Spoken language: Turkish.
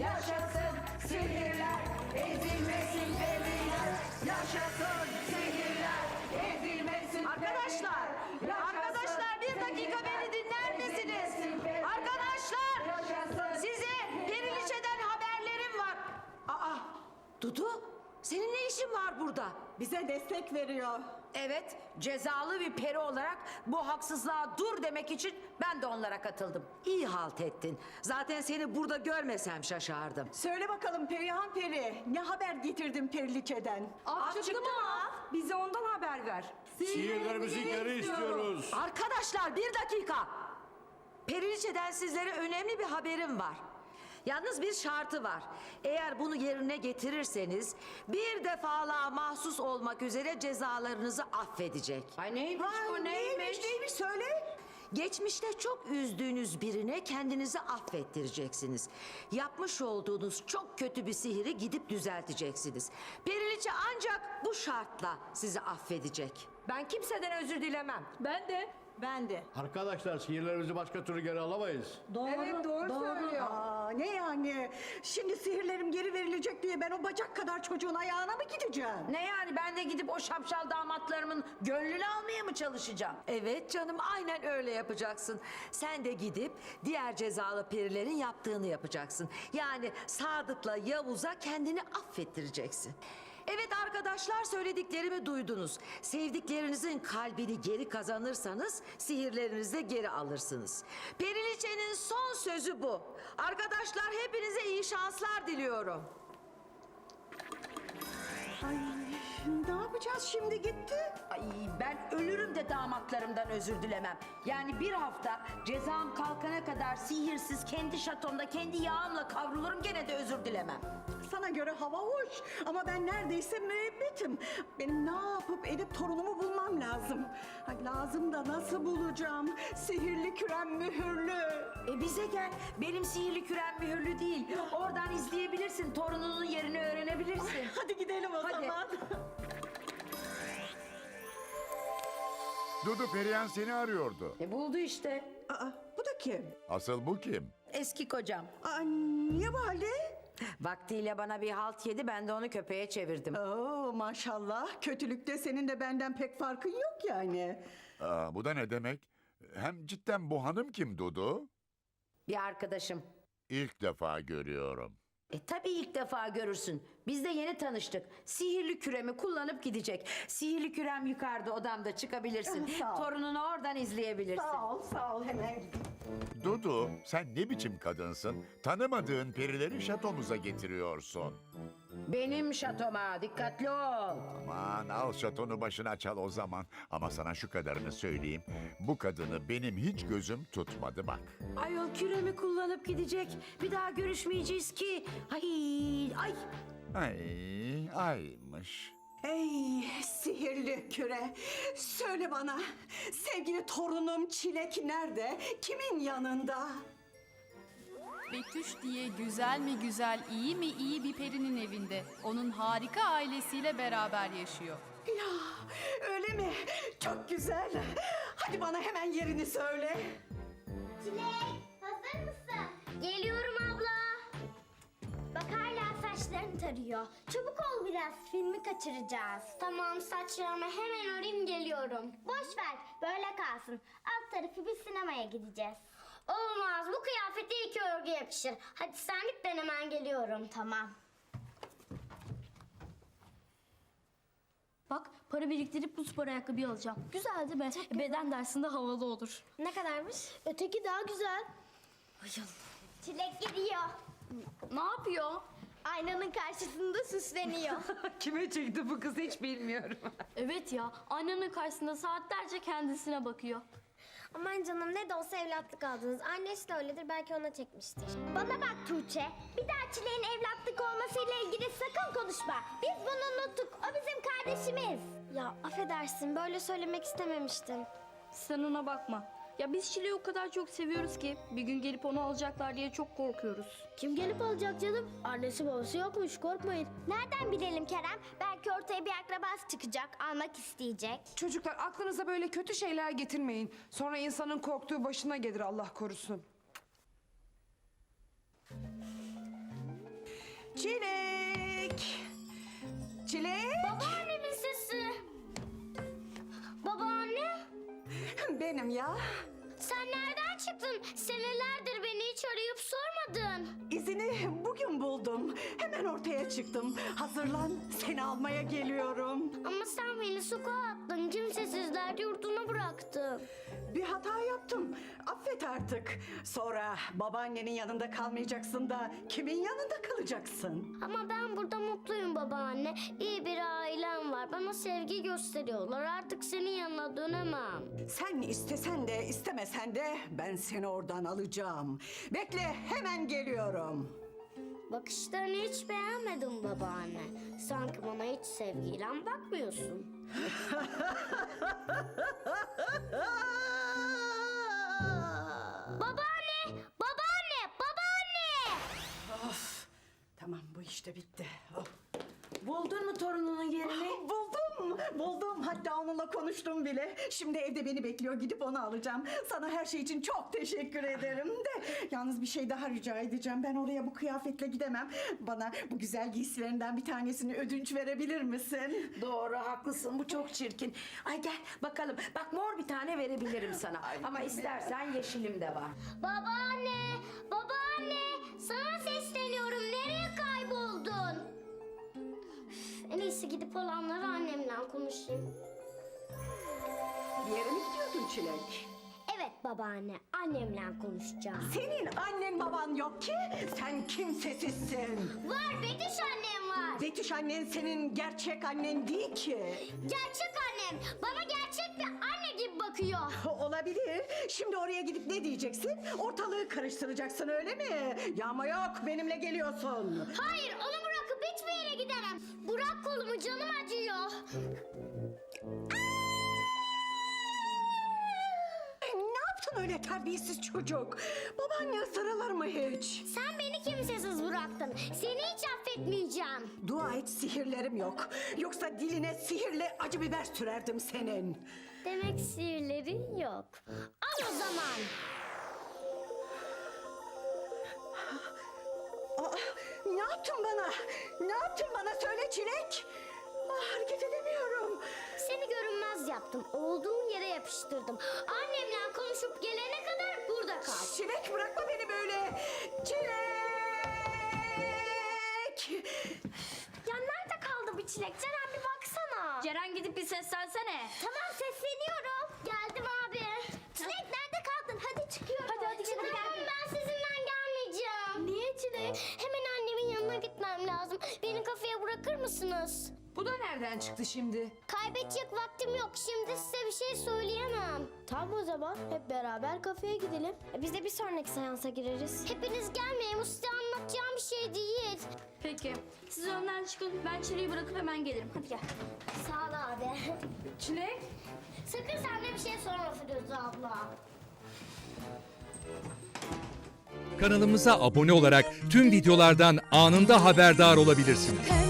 Yaşasın sihirler, ezilmesin periler. Yaşasın sihirler, ezilmesin Arkadaşlar, arkadaşlar bir dakika beni dinler misiniz? Arkadaşlar, size Periliçe'den haberlerim var. Aa, Dudu, senin ne işin var burada? Bize destek veriyor. Evet, cezalı bir peri olarak bu haksızlığa dur demek için ben de onlara katıldım. İyi halt ettin. Zaten seni burada görmesem şaşardım. Söyle bakalım Perihan Peri, ne haber getirdin Periliçe'den? Af çıktı mı? Bize ondan haber ver. Sihirlerimizi geri istiyoruz. Arkadaşlar bir dakika. Periliçe'den sizlere önemli bir haberim var. Yalnız bir şartı var. Eğer bunu yerine getirirseniz bir defalığa mahsus olmak üzere cezalarınızı affedecek. Ay neymiş Ay, neymiş neymiş söyle. Geçmişte çok üzdüğünüz birine kendinizi affettireceksiniz. Yapmış olduğunuz çok kötü bir sihiri gidip düzelteceksiniz. Periliçe ancak bu şartla sizi affedecek. Ben kimseden özür dilemem. Ben de. Ben de. Arkadaşlar sihirlerimizi başka türlü geri alamayız. evet doğru, söylüyor. Aa, ne yani? Şimdi sihirlerim geri verilecek diye ben o bacak kadar çocuğun ayağına mı gideceğim? Ne yani ben de gidip o şapşal damatlarımın gönlünü almaya mı çalışacağım? Evet canım aynen öyle yapacaksın. Sen de gidip diğer cezalı perilerin yaptığını yapacaksın. Yani Sadık'la Yavuz'a kendini affettireceksin. Evet arkadaşlar söylediklerimi duydunuz. Sevdiklerinizin kalbini geri kazanırsanız sihirlerinizi de geri alırsınız. Periliçe'nin son sözü bu. Arkadaşlar hepinize iyi şanslar diliyorum. Ay, ne yapacağız şimdi gitti? Ay ben ölürüm de damatlarımdan özür dilemem. Yani bir hafta cezam kalkana kadar sihirsiz kendi şatomda kendi yağımla kavrulurum gene de özür dilemem. Sana göre hava hoş ama ben neredeyse müebbetim. Benim ne yapıp edip torunumu bulmam lazım. Ay, lazım da nasıl bulacağım? Sihirli kürem mühürlü. E bize gel. Benim sihirli kürem mühürlü değil. Oradan izleyebilirsin. Torununun yerini öğrenebilirsin. Hadi gidelim o Hadi. zaman. Dudu Perihan seni arıyordu. E buldu işte. Aa, bu da kim? Asıl bu kim? Eski kocam. Aa, niye bu halde? Vaktiyle bana bir halt yedi ben de onu köpeğe çevirdim. Oo maşallah. Kötülükte senin de benden pek farkın yok yani. Aa, bu da ne demek? Hem cidden bu hanım kim Dudu? Bir arkadaşım. İlk defa görüyorum. E tabii ilk defa görürsün. Biz de yeni tanıştık. Sihirli küremi kullanıp gidecek. Sihirli kürem yukarıda odamda çıkabilirsin. Sağ ol. Torununu oradan izleyebilirsin. Sağ ol, sağ ol hemen. Dudu sen ne biçim kadınsın? Tanımadığın perileri şatomuza getiriyorsun. Benim şatoma dikkatli ol. Aman al şatonu başına çal o zaman. Ama sana şu kadarını söyleyeyim. Bu kadını benim hiç gözüm tutmadı bak. Ayol küremi kullanıp gidecek. Bir daha görüşmeyeceğiz ki. Ay ay. Ay aymış. Ey sihirli küre. Söyle bana sevgili torunum Çilek nerede? Kimin yanında? Betüş diye güzel mi güzel, iyi mi iyi bir perinin evinde. Onun harika ailesiyle beraber yaşıyor. Ya öyle mi? Çok güzel. Hadi bana hemen yerini söyle. Çilek, hazır mısın? Geliyorum saçlarını tarıyor. Çabuk ol biraz, filmi kaçıracağız. Tamam, saçlarımı hemen öreyim geliyorum. Boş ver, böyle kalsın. Alt tarafı bir sinemaya gideceğiz. Olmaz, bu kıyafete iki örgü yakışır. Hadi sen git, ben hemen geliyorum, tamam. Bak para biriktirip bu spor ayakkabıyı alacağım. Güzel değil mi? Beden dersinde havalı olur. Ne kadarmış? Öteki daha güzel. Çilek gidiyor. Ne yapıyor? Aynanın karşısında süsleniyor. Kime çıktı bu kız hiç bilmiyorum. Evet ya aynanın karşısında saatlerce kendisine bakıyor. Aman canım ne de olsa evlatlık aldınız. Annesi de öyledir belki ona çekmiştir. Bana bak Tuğçe. Bir daha Çileğin evlatlık olmasıyla ilgili sakın konuşma. Biz bunu unuttuk. O bizim kardeşimiz. Ya affedersin böyle söylemek istememiştim. Sen ona bakma. Ya biz Şile'yi o kadar çok seviyoruz ki bir gün gelip onu alacaklar diye çok korkuyoruz. Kim gelip alacak canım? Annesi babası yokmuş korkmayın. Nereden bilelim Kerem? Belki ortaya bir akrabası çıkacak, almak isteyecek. Çocuklar aklınıza böyle kötü şeyler getirmeyin. Sonra insanın korktuğu başına gelir Allah korusun. Çilek! Çilek! Baba! Geleceğim ya. Sen nereden çıktın? Senelerdir beni hiç arayıp sormadın. İzini buldum. Hemen ortaya çıktım. Hazırlan seni almaya geliyorum. Ama sen beni sokağa attın. Kimsesizler yurduna bıraktın. Bir hata yaptım. Affet artık. Sonra babaannenin yanında kalmayacaksın da kimin yanında kalacaksın? Ama ben burada mutluyum babaanne. İyi bir ailem var. Bana sevgi gösteriyorlar. Artık senin yanına dönemem. Sen istesen de istemesen de ben seni oradan alacağım. Bekle hemen geliyorum. Bakışlarını hiç beğenmedim babaanne. Sanki bana hiç sevgiyle bakmıyorsun. Babaanne! Babaanne! Babaanne! Tamam bu işte bitti. Oh. Buldun mu torununun yerini? Buldum, buldum. Konuştum bile. Şimdi evde beni bekliyor. Gidip onu alacağım. Sana her şey için çok teşekkür ederim de. Yalnız bir şey daha rica edeceğim. Ben oraya bu kıyafetle gidemem. Bana bu güzel giysilerinden bir tanesini ödünç verebilir misin? Doğru haklısın bu çok çirkin. Ay gel bakalım bak mor bir tane verebilirim sana. Ama istersen yeşilim de var. Babaanne! Babaanne! Sana sesleniyorum. Nereye kayboldun? Üf, En iyisi gidip olanları annemle konuşayım. Bir yere mi gidiyordun Çilek? Evet babaanne, annemle konuşacağım. Senin annen baban yok ki. Sen kimsesizsin. Var Betüş annem var. Betüş annen senin gerçek annen değil ki. Gerçek annem. Bana gerçek bir anne gibi bakıyor. Olabilir. Şimdi oraya gidip ne diyeceksin? Ortalığı karıştıracaksın öyle mi? Yağma yok benimle geliyorsun. Hayır onu bırakıp hiçbir yere gidemem. Bırak kolumu canım acıyor. Ne yaptın öyle terbiyesiz çocuk? Babaanne ısırılır mı hiç? Sen beni kimsesiz bıraktın. Seni hiç affetmeyeceğim. Dua et sihirlerim yok. Yoksa diline sihirle acı biber sürerdim senin. Demek sihirlerin yok. Al o zaman. Aa, ne yaptın bana? Ne yaptın bana söyle Çilek? Ah, hareket edemiyorum. Seni görünmez yaptım. Olduğun yere yapıştırdım. Annemle konuşup gelene kadar burada kal. Çilek bırakma beni böyle. Çilek! Ya nerede kaldı bu çilek? Ceren bir baksana. Ceren gidip bir seslensene. Tamam sesleniyorum. Geldim abi. Çilek nerede kaldın? Hadi çıkıyorum. Hadi hadi gel. Ben sizinle gelmeyeceğim. Niye Çilek? Hemen annemin yanına gitmem lazım. Beni kafeye bırakır mısınız? Bu da nereden çıktı şimdi? Kaybedecek vaktim yok. Şimdi size bir şey söyleyemem. Tamam o zaman hep beraber kafeye gidelim. E, biz de bir sonraki seansa gireriz. Hepiniz gelmeyin. Bu size anlatacağım bir şey değil. Peki. Siz önden çıkın. Ben çileği bırakıp hemen gelirim. Hadi gel. Sağ ol abi. Çilek. Sakın sen de bir şey sorma Firuze abla. Kanalımıza abone olarak tüm videolardan anında haberdar olabilirsiniz.